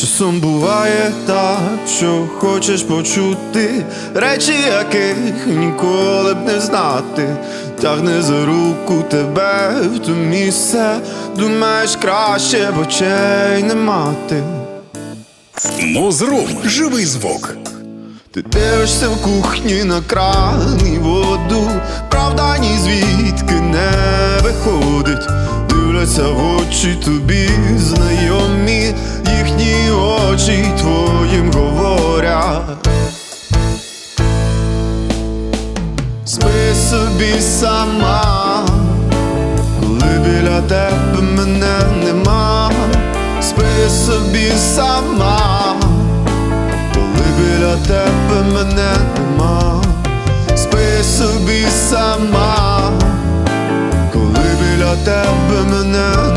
Часом буває так, що хочеш почути речі, яких ніколи б не знати. Тягне за руку тебе в то місце, думаєш краще, бо чей не мати. Мозрум живий звук. Ти дивишся в кухні на кран і воду, правда ні звідки не виходить. Дивляться в очі тобі очі твоїм говорять. Спи собі сама, коли біля тебе мене нема, спи собі сама. Коли біля тебе мене нема, спи собі сама, коли біля тебе мене